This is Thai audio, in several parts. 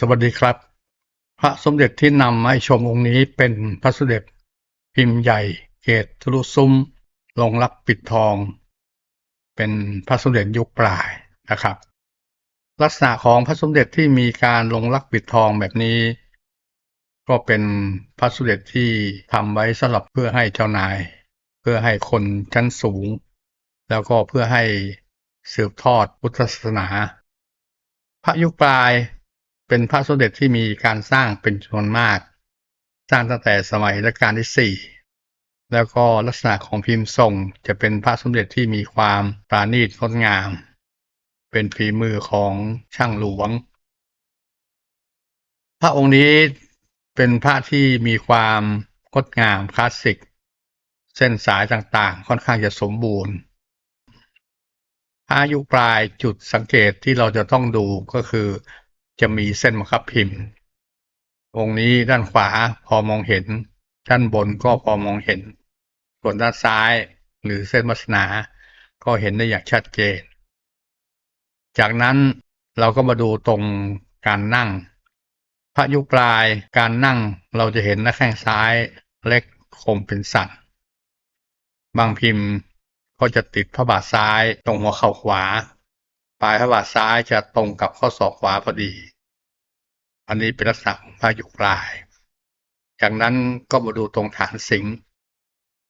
สวัสดีครับ พระสมเด็จที่นำมาให้ชมองค์นี้เป็นพระสมเด็จพิมพ์ใหญ่เกตทะลุซุ้มลงรักปิดทอง เป็นพระสมเด็จยุคปลายนะครับ ลักษณะของพระสมเด็จที่มีการลงรักปิดทองแบบนี้ ก็เป็นพระสมเด็จที่ทำไว้สำหรับเพื่อให้เจ้านาย เพื่อให้คนชั้นสูง แล้วก็เพื่อให้สืบทอดพุทธศาสนา พระยุคปลาย เป็นพระสมเด็จที่มีการสร้างเป็นจำนวนมาก สร้างตั้งแต่สมัยรัชกาลที่สี่แล้วก็ลักษณะของพิมพ์ทรงจะเป็นพระสมเด็จที่มีความปราณีตงดงาม เป็นฝีมือของช่างหลวง พระองค์นี้เป็นพระที่มีความงดงามคลาสสิก เส้นสายต่างๆ ค่อนข้างจะสมบูรณ์พระยุปลายจุดสังเกตที่เราจะต้องดูก็คือ จะมีเส้นบังคับพิมพ์องค์นี้ด้านขวาพอมองเห็น ด้านบนก็พอมองเห็น ส่วนด้านซ้ายหรือเส้นวัสนา ก็เห็นได้อย่างชัดเจน จากนั้นเราก็มาดูตรงการนั่ง พระยุปลายการนั่งเราจะเห็นหน้าแข้งซ้ายเล็กคมเป็นสันบางพิมพ์ก็จะติดพระบาทซ้ายตรงหัวเข่าขวา ปลายพระบาทซ้ายจะตรงกับข้อศอกขวาพอดี อันนี้เป็นลักษณะของพระยุปลาย จากนั้นก็มาดูตรงฐานสิงห์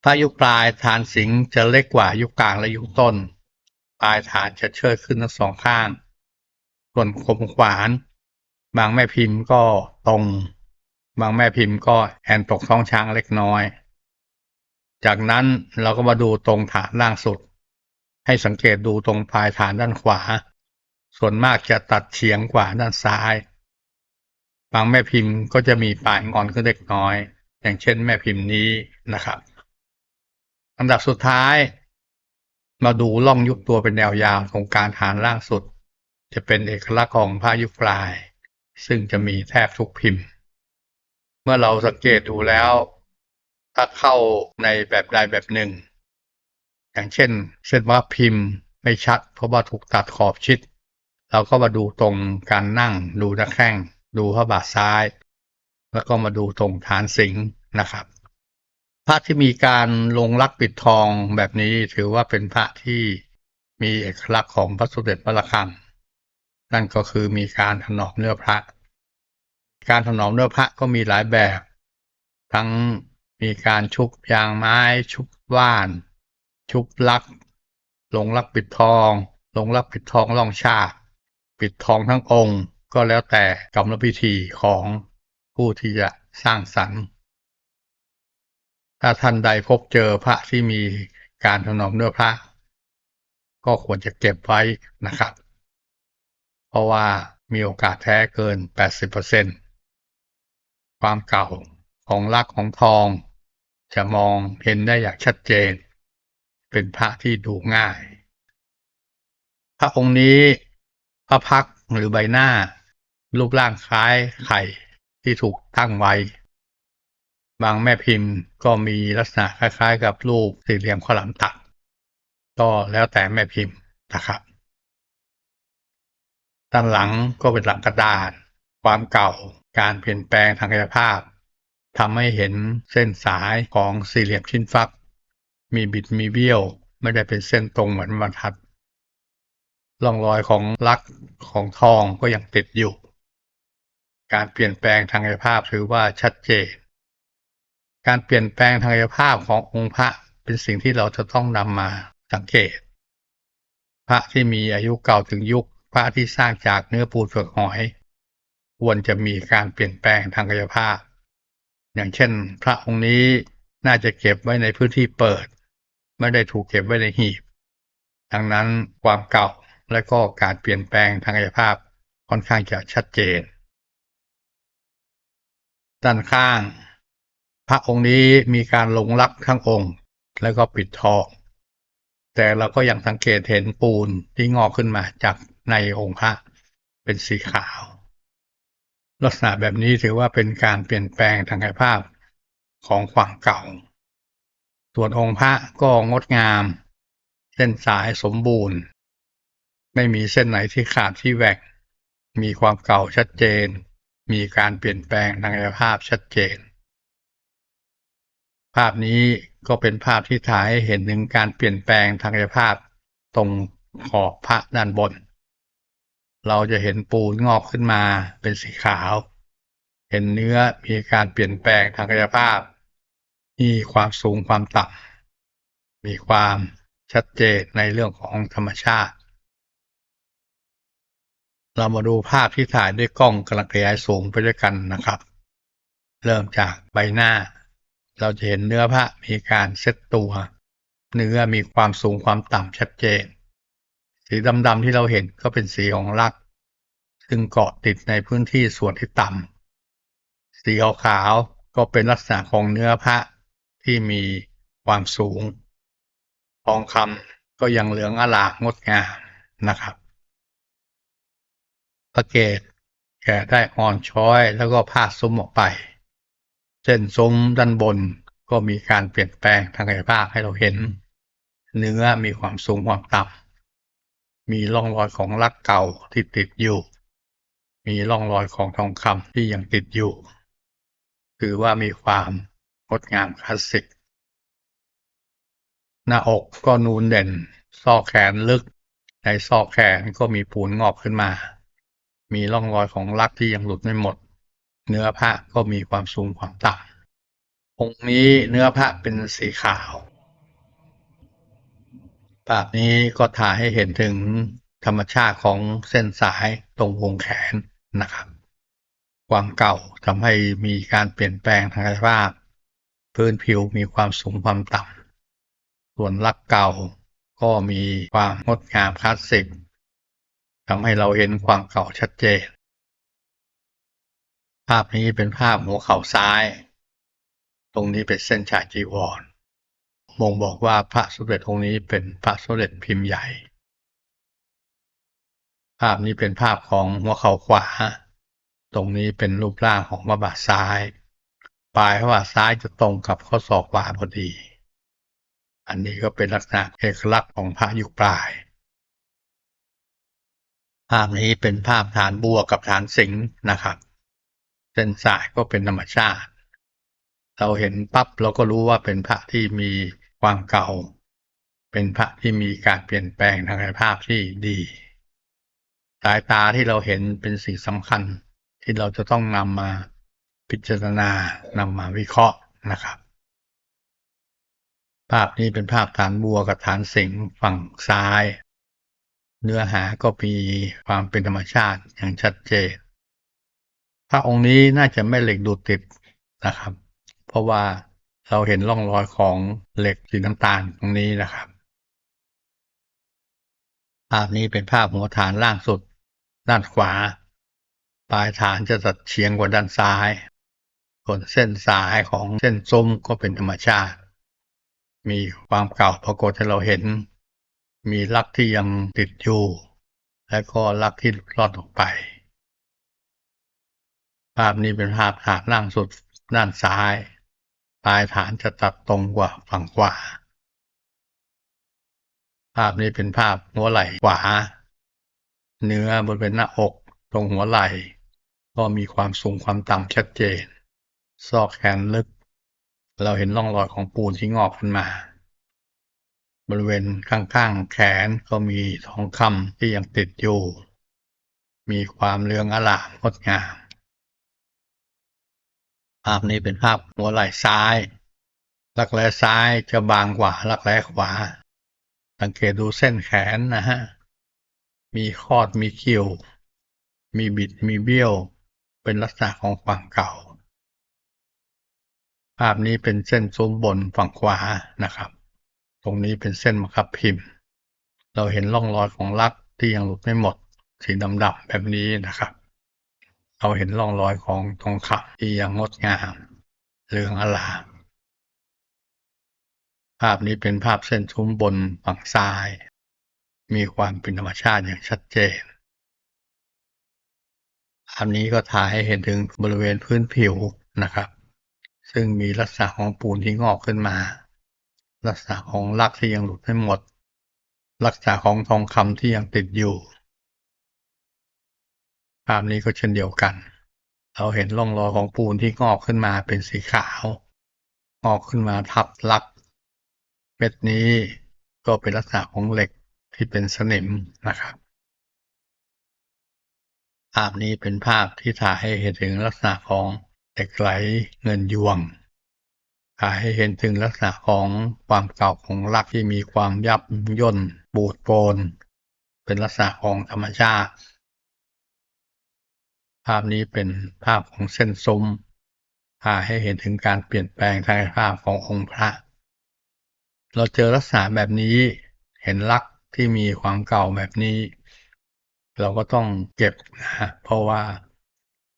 พระยุปลายฐานสิงห์จะเล็กกว่ายุคกลางและยุคต้น ปลายฐานจะเชิดขึ้นทั้งสองข้าง ส่วนคมขวาน บางแม่พิมพ์ก็ตรง บางแม่พิมพ์ก็แอนตกท้องช้างเล็กน้อย จากนั้นเราก็มาดูตรงฐานล่างสุด ให้สังเกตดูตรงปลายฐานด้านขวา ส่วนมากจะตัดเฉียงกว่าด้านซ้าย บางแม่พิมพ์ก็จะมีปลายงอนขึ้นเล็กน้อย อย่างเช่นแม่พิมพ์นี้นะครับอันดับสุดท้าย มาดูล่องยุบตัวเป็นแนวยาวของการฐานล่างสุด จะเป็นเอกลักษณ์ของผ้ายุคปลาย ซึ่งจะมีแทบทุกพิมพ์ เมื่อเราสังเกตดูแล้ว ถ้าเข้าในแบบใดแบบหนึ่ง อย่างเช่นเส้นว่าพิมพ์ไม่ชัด เพราะว่าถูกตัดขอบชิด เราก็มาดูตรงการนั่งดูหน้าแข้ง ดูพระบาทซ้าย แล้วก็มาดูตรงฐานสิงห์นะครับพระที่มีการลงลักปิดทองแบบนี้ถือว่าเป็นพระที่มีเอกลักษณ์ของพระสมเด็จพระระฆังนั่นก็คือมีการถนอมเนื้อพระ การถนอมเนื้อพระก็มีหลายแบบ ทั้งมีการชุบยางไม้ ชุบว่าน ชุบลัก ลงลักปิดทอง ลงลักปิดทองล่องชาปิดทองทั้งองค์ ก็แล้วแต่กรรมพิธีของผู้ที่จะสร้างสรรค์ ถ้าท่านใดพบเจอพระที่มีการถนอมเนื้อพระ ก็ควรจะเก็บไว้นะครับ เพราะว่ามีโอกาสแท้เกิน 80%ความเก่าของลักของทอง จะมองเห็นได้อย่างชัดเจน เป็นพระที่ดูง่าย พระองค์นี้พระพักหรือใบหน้า รูปร่างคล้ายไข่ที่ถูกตั้งไว้ บางแม่พิมพ์ก็มีลักษณะคล้ายๆ กับรูปสี่เหลี่ยมข้าวหลามตัด ก็แล้วแต่แม่พิมพ์นะครับ ด้านหลังก็เป็นหลังกระดาษ ความเก่า การเปลี่ยนแปลงทางกายภาพทำให้เห็นเส้นสายของสี่เหลี่ยมชิ้นฟัก มีบิดมีเบี้ยว ไม่ได้เป็นเส้นตรงเหมือนบรรทัดร่องรอยของลักของทองก็ยังติดอยู่ การเปลี่ยนแปลงทางกายภาพถือว่าชัดเจน การเปลี่ยนแปลงทางกายภาพขององค์พระเป็นสิ่งที่เราจะต้องนำมาสังเกต พระที่มีอายุเก่าถึงยุคพระที่สร้างจากเนื้อปูนเปลือกหอย ควรจะมีการเปลี่ยนแปลงทางกายภาพ อย่างเช่น พระองค์นี้น่าจะเก็บไว้ในพื้นที่เปิด ไม่ได้ถูกเก็บไว้ในหีบ ดังนั้นความเก่าและก็การเปลี่ยนแปลงทางกายภาพค่อนข้างจะชัดเจน ด้านข้าง พระองค์นี้มีการลงลักทั้งองค์ แล้วก็ปิดทองแต่เราก็ยังสังเกตเห็นปูนที่งอกขึ้นมาจากในองค์พระเป็นสีขาว ลักษณะแบบนี้ถือว่าเป็นการเปลี่ยนแปลงทางกายภาพของความเก่า ส่วนองค์พระก็งดงาม เส้นสายสมบูรณ์ ไม่มีเส้นไหนที่ขาดที่แหวกมีความเก่าชัดเจน มีการเปลี่ยนแปลงทางกายภาพชัดเจน ภาพนี้ก็เป็นภาพที่ถ่ายให้เห็นถึงการเปลี่ยนแปลงทางกายภาพตรงขอบพระด้านบน เราจะเห็นปูนงอกขึ้นมาเป็นสีขาว เห็นเนื้อมีการเปลี่ยนแปลงทางกายภาพ มีความสูงความต่ำมีความชัดเจนในเรื่องของธรรมชาติ เรามาดูภาพที่ถ่ายด้วยกล้องกำลังขยายสูงไปด้วยกันนะครับ เริ่มจากใบหน้า เราจะเห็นเนื้อพระมีการเซตตัว เนื้อมีความสูงความต่ำชัดเจน สีดำๆที่เราเห็นก็เป็นสีของลัก ซึ่งเกาะติดในพื้นที่ส่วนที่ต่ำสีขาวๆก็เป็นลักษณะของเนื้อพระที่มีความสูงทองคำก็ยังเหลืองอลามงดงามนะครับ พระเกตแกะได้อ่อนช้อยแล้วก็พาดซุ้มออกไป เส้นซุ้มด้านบนก็มีการเปลี่ยนแปลงทางกายภาพให้เราเห็น เนื้อมีความสูงความต่ำมีร่องรอยของลักเก่าที่ติดอยู่ มีร่องรอยของทองคำที่ยังติดอยู่ ถือว่ามีความงดงามคลาสสิก หน้าอกก็นูนเด่น ซอกแขนลึก ในซอกแขนก็มีปูนงอกขึ้นมา มีร่องรอยของลักที่ยังหลุดไม่หมด เนื้อผ้าก็มีความสูงความต่ำองค์นี้เนื้อผ้าเป็นสีขาวภาพนี้ก็ถ่ายให้เห็นถึงธรรมชาติของเส้นสายตรงวงแขนนะครับ ความเก่าทำให้มีการเปลี่ยนแปลงทางกายภาพ พื้นผิวมีความสูงความต่ำส่วนลักเก่าก็มีความงดงามคลาสสิก ทำให้เราเห็นความเก่าชัดเจน ภาพนี้เป็นภาพหัวเข่าซ้าย ตรงนี้เป็นเส้นฉายจีวรบ่งบอกว่าพระสมเด็จองค์นี้เป็นพระสมเด็จพิมพ์ใหญ่ ภาพนี้เป็นภาพของหัวเข่าขวา ตรงนี้เป็นรูปร่างของพระบาทซ้าย ปลายพระบาทซ้ายจะตรงกับข้อศอกขวาพอดี อันนี้ก็เป็นลักษณะเอกลักษณ์ของพระยุคปลาย ภาพนี้เป็นภาพฐานบัวกับฐานสิงห์นะครับ เส้นสายก็เป็นธรรมชาติ เราเห็นปั๊บเราก็รู้ว่าเป็นพระที่มีความเก่า เป็นพระที่มีการเปลี่ยนแปลงทางกายภาพที่ดี สายตาที่เราเห็นเป็นสิ่งสำคัญที่เราจะต้องนำมาพิจารณานำมาวิเคราะห์นะครับ ภาพนี้เป็นภาพฐานบัวกับฐานสิงห์ฝั่งซ้าย เนื้อหาก็มีความเป็นธรรมชาติอย่างชัดเจนพระองค์นี้น่าจะไม่เหล็กดูดติดนะครับ เพราะว่าเราเห็นร่องรอยของเหล็กสีน้ำตาลตรงนี้นะครับ ภาพนี้เป็นภาพหัวฐานล่างสุด ด้านขวา ปลายฐานจะตัดเฉียงกว่าด้านซ้ายส่วนเส้นสายของเส้นซุ้มก็เป็นธรรมชาติ มีความเก่าปรากฏให้เราเห็น มีลักที่ยังติดอยู่ และก็ลักที่หลุดรอดออกไป ภาพนี้เป็นภาพฐานล่างสุดด้านซ้าย ปลายฐานจะตัดตรงกว่าฝั่งขวา ภาพนี้เป็นภาพหัวไหล่ขวา เนื้อบริเวณหน้าอกตรงหัวไหล่ ก็มีความสูงความต่ำชัดเจน ซอกแขนลึก เราเห็นร่องรอยของปูนที่งอกขึ้นมา บริเวณข้างๆแขนก็มีทองคำที่ยังติดอยู่ มีความเรืองอลามงดงาม ภาพนี้เป็นภาพหัวไหล่ซ้ายรักแร้ซ้ายจะบางกว่ารักแร้ขวา สังเกตดูเส้นแขนนะฮะ มีคอดมีคิวมีบิดมีเบี้ยว เป็นลักษณะของความเก่า ภาพนี้เป็นเส้นซุ้มบนฝั่งขวานะครับ ตรงนี้เป็นเส้นมะคับพิมพ์ เราเห็นร่องรอยของลักที่ยังหลุดไม่หมด สีดำๆแบบนี้นะครับ เราเห็นร่องรอยของทองคำที่ยังงดงามเรืองอลามภาพนี้เป็นภาพเส้นซุ้มบนฝั่งซ้าย มีความเป็นธรรมชาติอย่างชัดเจนภาพนี้ก็ถ่ายให้เห็นถึงบริเวณพื้นผิวนะครับ ซึ่งมีลักษณะของปูนที่งอกขึ้นมา ลักษณะของลักที่ยังหลุดไม่หมด ลักษณะของทองคำที่ยังติดอยู่ภาพนี้ก็เช่นเดียวกัน เราเห็นร่องรอยของปูนที่งอกขึ้นมาเป็นสีขาว งอกขึ้นมาทับลัก เม็ดนี้ก็เป็นลักษณะของเหล็กที่เป็นสนิมนะครับ ภาพนี้เป็นภาพที่ถ่ายให้เห็นถึงลักษณะของเหล็กไหลเงินยวง ให้เห็นถึงลักษณะของความเก่าของลักที่มีความยับย่นบูดโปนเป็นลักษณะของธรรมชาติ ภาพนี้เป็นภาพของเส้นซุ้มพาให้เห็นถึงการเปลี่ยนแปลงทางภาพขององค์พระ เราเจอลักษณะแบบนี้เห็นลักที่มีความเก่าแบบนี้ เราก็ต้องเก็บนะเพราะว่า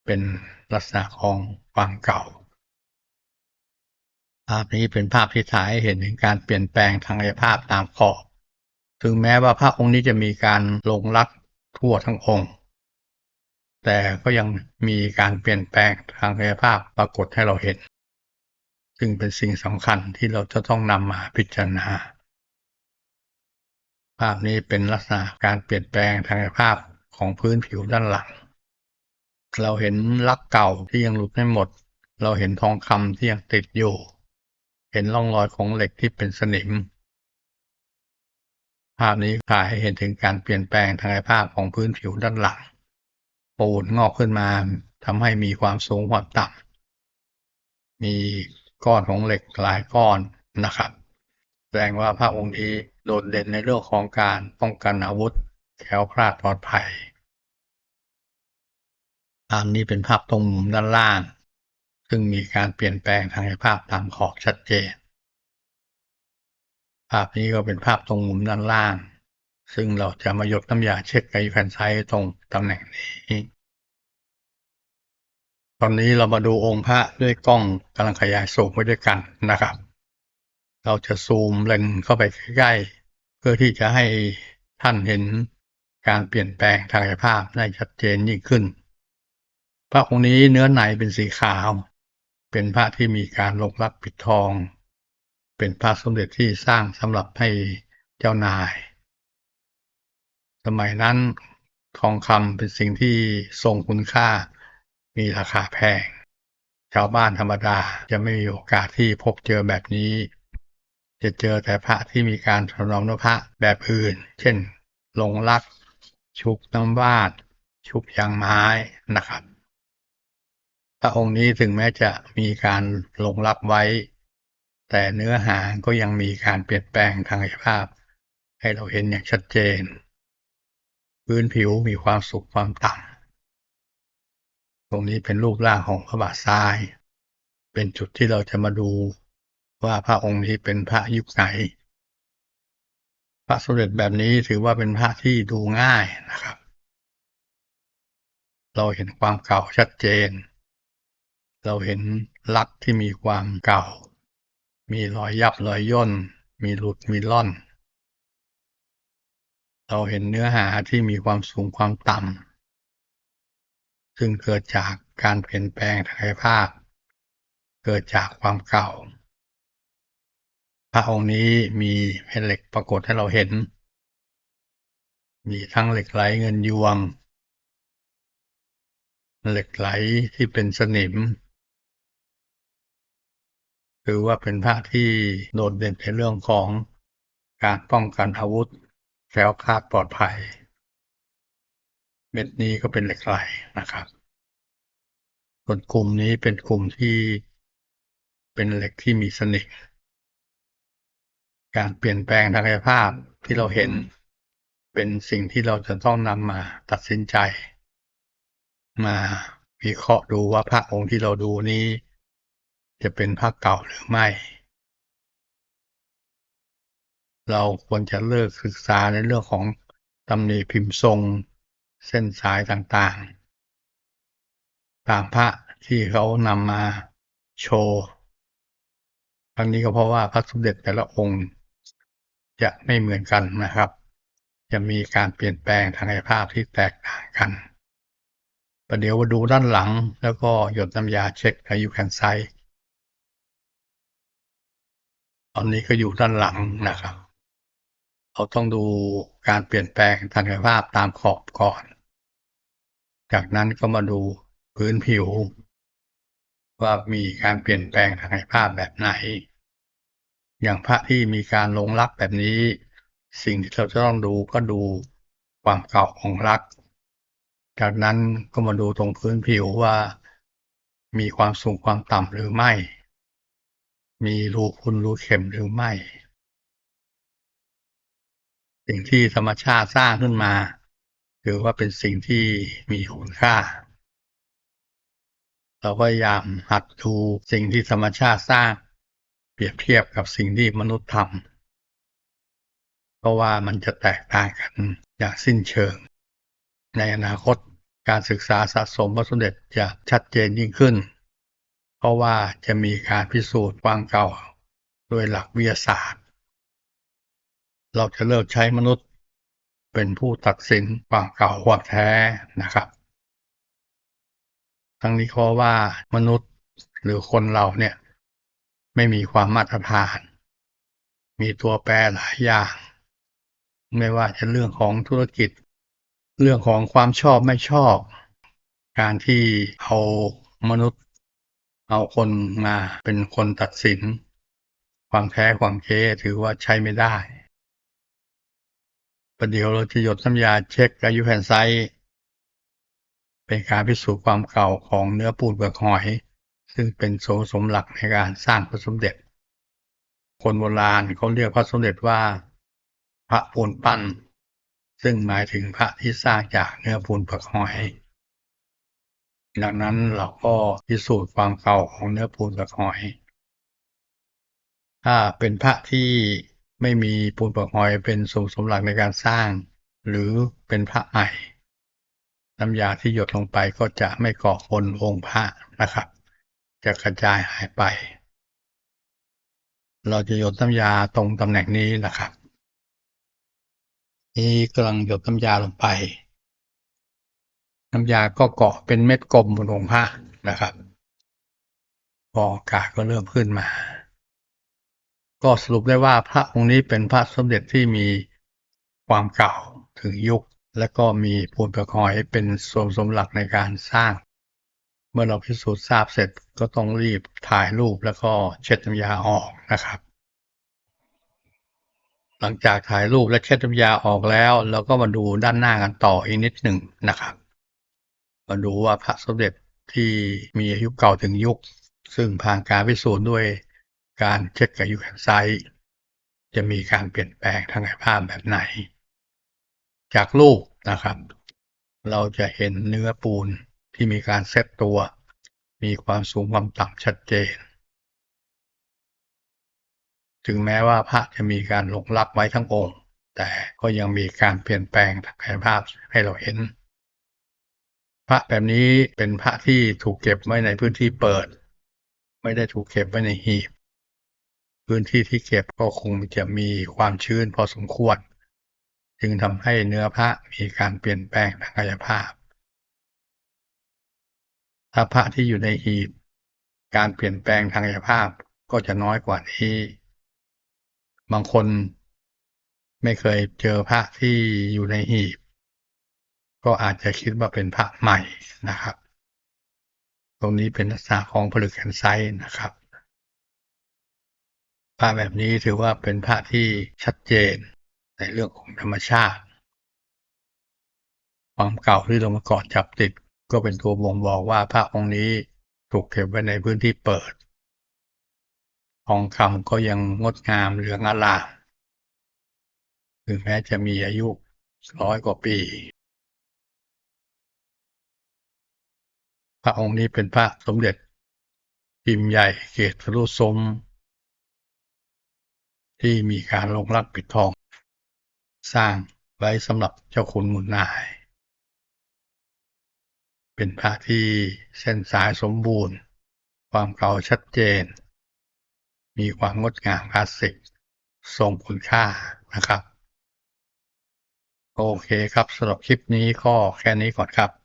เป็นลักษณะของความเก่า ภาพนี้เป็นภาพที่ถ่ายให้เห็นถึงการเปลี่ยนแปลงทางกายภาพตามขอบ ถึงแม้ว่าพระองค์นี้จะมีการลงลักทั่วทั้งองค์ แต่ก็ยังมีการเปลี่ยนแปลงทางกายภาพปรากฏให้เราเห็น ซึ่งเป็นสิ่งสำคัญที่เราจะต้องนำมาพิจารณา ภาพนี้เป็นลักษณะการเปลี่ยนแปลงทางกายภาพของพื้นผิวด้านหลัง เราเห็นลักเก่าที่ยังหลุดไม่หมด เราเห็นทองคำที่ยังติดอยู่ เห็นร่องรอยของเหล็กที่เป็นสนิม ภาพนี้ถ่ายให้เห็นถึงการเปลี่ยนแปลงทางกายภาพของพื้นผิวด้านหลัง ปูนงอกขึ้นมาทำให้มีความสูงความต่ำมีก้อนของเหล็กหลายก้อนนะครับ แสดงว่าพระองค์นี้โดดเด่นในเรื่องของการป้องกันอาวุธแคล้วคลาดปลอดภัยภาพนี้เป็นภาพตรงมุมด้านล่าง ซึ่งมีการเปลี่ยนแปลงทางกายภาพตามขอบชัดเจน ภาพนี้ก็เป็นภาพตรงมุมด้านล่าง ซึ่งเราจะมาหยดน้ำยาเช็คไกแผ่นไซต์ตรงตำแหน่งนี้ ตอนนี้เรามาดูองค์พระด้วยกล้องกำลังขยายสูงไว้ด้วยกันนะครับ เราจะซูมเลนเข้าไปใกล้ๆเพื่อที่จะให้ท่านเห็นการเปลี่ยนแปลงทางกายภาพได้ชัดเจนยิ่งขึ้นพระองค์นี้เนื้อในเป็นสีขาว เป็นพระที่มีการลงรักปิดทอง เป็นพระสมเด็จที่สร้างสำหรับให้เจ้านาย สมัยนั้นทองคำเป็นสิ่งที่ทรงคุณค่า มีราคาแพง ชาวบ้านธรรมดาจะไม่มีโอกาสที่พบเจอแบบนี้ จะเจอแต่พระที่มีการถนอมนพระแบบอื่น เช่นลงรัก ชุบน้ำวาด ชุบยางไม้นะครับ ระองค์นี้ถึงแม้จะมีการลงรับไว้ แต่เนื้อหาก็ยังมีการเปลี่ยนแปลงทางกายภาพ ให้เราเห็นอย่างชัดเจน พื้นผิวมีความสุขความต่ำตรงนี้เป็นรูปร่างของพระบาทซ้าย เป็นจุดที่เราจะมาดูว่าพระองค์นี้เป็นพระยุคไหนพระสมเด็จแบบนี้ถือว่าเป็นพระที่ดูง่ายนะครับ เราเห็นความเก่าชัดเจน เราเห็นลักษณ์ที่มีความเก่า มีรอยยับรอยย่น มีหลุดมีล่อน เราเห็นเนื้อหาที่มีความสูงความต่ำซึ่งเกิดจากการเปลี่ยนแปลงทางกายภาพ เกิดจากความเก่า พระองค์นี้มีแผ่นเหล็กปรากฏให้เราเห็น มีทั้งเหล็กไหลเงินยวง เหล็กไหลที่เป็นสนิม ถือว่าเป็นพระที่โดดเด่นในเรื่องของการป้องกันอาวุธแคล้วคลาดปลอดภัย เม็ดนี้ก็เป็นเหล็กไหลนะครับ ส่วนกลุ่มนี้เป็นกลุ่มที่เป็นเหล็กที่มีสนิมการเปลี่ยนแปลงทางกายภาพที่เราเห็นเป็นสิ่งที่เราจะต้องนำมาตัดสินใจ มาวิเคราะห์ดูว่าพระองค์ที่เราดูนี้ จะเป็นพระเก่าหรือไม่ เราควรจะเลิกศึกษาในเรื่องของตำหนิพิมพ์ทรง เส้นสายต่างๆ ตามพระที่เขานำมาโชว์ทั้งนี้ก็เพราะว่าพระสมเด็จแต่ละองค์จะไม่เหมือนกันนะครับ จะมีการเปลี่ยนแปลงทางกายภาพที่แตกต่างกันประเดี๋ยวมาดูด้านหลังแล้วก็หยดน้ำยาเช็คอายุแคนไซต์ ตอนนี้ก็อยู่ด้านหลังนะครับ เราต้องดูการเปลี่ยนแปลงทางกายภาพตามขอบก่อน จากนั้นก็มาดูพื้นผิว ว่ามีการเปลี่ยนแปลงทางกายภาพแบบไหน อย่างพระที่มีการลงรักแบบนี้ สิ่งที่เราจะต้องดูก็ดูความเก่าของรัก จากนั้นก็มาดูตรงพื้นผิวว่า มีความสูงความต่ำหรือไม่ มีรูพุนรูเข็มหรือไม่ สิ่งที่ธรรมชาติสร้างขึ้นมา ถือว่าเป็นสิ่งที่มีคุณค่า เราก็พยายามหัดดูสิ่งที่ธรรมชาติสร้าง เปรียบเทียบกับสิ่งที่มนุษย์ทำเพราะว่ามันจะแตกต่างกันอย่างสิ้นเชิง ในอนาคตการศึกษาสะสมพระสมเด็จจะชัดเจนยิ่งขึ้น ราะว่าจะมีการพิสูจน์ความเก่า โดยหลักวิทยาศาสตร์ เราจะเลิกใช้มนุษย์ เป็นผู้ตัดสินความเก่าความแท้นะครับทั้งนี้เพราะว่ามนุษย์หรือคนเราเนี่ยไม่มีความมาตรฐาน มีตัวแปรหลายอย่าง ไม่ว่าจะเรื่องของธุรกิจ เรื่องของความชอบไม่ชอบ การที่เอามนุษย์ เอาคนมาเป็นคนตัดสิน ความแท้ความเค้ถือว่าใช้ไม่ได้ประเดี๋ยวเราจะหยดน้ำยาเช็คอายุแผ่นไซเป็นการพิสูจน์ความเก่าของเนื้อปูนเปลือกหอย ซึ่งเป็นโสสมหลักในการสร้างพระสมเด็จ คนโบราณเขาเรียกพระสมเด็จว่า พระปูนปั้น ซึ่งหมายถึงพระที่สร้างจากเนื้อปูนเปลือกหอย ดังนั้นเราก็พิสูจน์ความเก่าของเนื้อปูนเปลือกหอย ถ้าเป็นพระที่ไม่มีปูนปลือกหอยเป็นสมสมหลักในการสร้าง หรือเป็นพระใหม่น้ำยาที่หยดลงไปก็จะไม่เกาะบนองค์พระนะครับ จะกระจายหายไป เราจะหยดน้ำยาตรงตำแหน่งนี้นะครับ นี่กำลังหยดน้ำยาลงไป น้ำยาก็เกาะเป็นเม็ดกลมบนองค์พระนะครับ พออากาศก็เริ่มขึ้นมา ก็สรุปได้ว่าพระองค์นี้เป็นพระสมเด็จที่มีความเก่าถึงยุค และก็มีปูนปลือกหอยเป็นส่วนสมหลักในการสร้าง เมื่อเราพิสูจน์ทราบเสร็จก็ต้องรีบถ่ายรูปแล้วก็เช็ดน้ำยาออกนะครับหลังจากถ่ายรูปและเช็ดน้ำยาออกแล้ว เราก็มาดูด้านหน้ากันต่ออีกนิดหนึ่งนะครับ มาดูว่าพระสมเด็จที่มีอายุเก่าถึงยุค ซึ่งผ่านการพิสูจน์ด้วยการเช็คกับยูแคนไซต์จะมีการเปลี่ยนแปลงทางกายภาพแบบไหน จากรูปนะครับ เราจะเห็นเนื้อปูนที่มีการเซตตัว มีความสูงความต่ำชัดเจน ถึงแม้ว่าพระจะมีการหลงรับไว้ทั้งองค์ แต่ก็ยังมีการเปลี่ยนแปลงทางกายภาพให้เราเห็น พระแบบนี้เป็นพระที่ถูกเก็บไว้ในพื้นที่เปิด ไม่ได้ถูกเก็บไว้ในหีบ พื้นที่ที่เก็บก็คงจะมีความชื้นพอสมควร จึงทำให้เนื้อพระมีการเปลี่ยนแปลงทางกายภาพ ถ้าพระที่อยู่ในหีบ การเปลี่ยนแปลงทางกายภาพก็จะน้อยกว่านี้ บางคนไม่เคยเจอพระที่อยู่ในหีบ ก็อาจจะคิดว่าเป็นพระใหม่นะครับ ตรงนี้เป็นลักษณะของผลึกแคนไซนะครับพระแบบนี้ถือว่าเป็นพระที่ชัดเจนในเรื่องของธรรมชาติ ความเก่าที่เรามาก่อนจับติด ก็เป็นตัวบ่งบอกว่าพระองค์นี้ถูกเก็บไว้ในพื้นที่เปิด ทองคำก็ยังงดงามเหลืองอลามถึงแม้จะมีอายุร้อยกว่าปี พระองค์นี้เป็นพระสมเด็จพิมพ์ใหญ่เกศทะลุสม ที่มีการลงรักปิดทอง สร้างไว้สำหรับเจ้าคุณมุนนาย เป็นพระที่เส้นสายสมบูรณ์ ความเก่าชัดเจน มีความงดงามคลาสสิกทรงคุณค่านะครับ โอเคครับสำหรับคลิปนี้ก็แค่นี้ก่อนครับ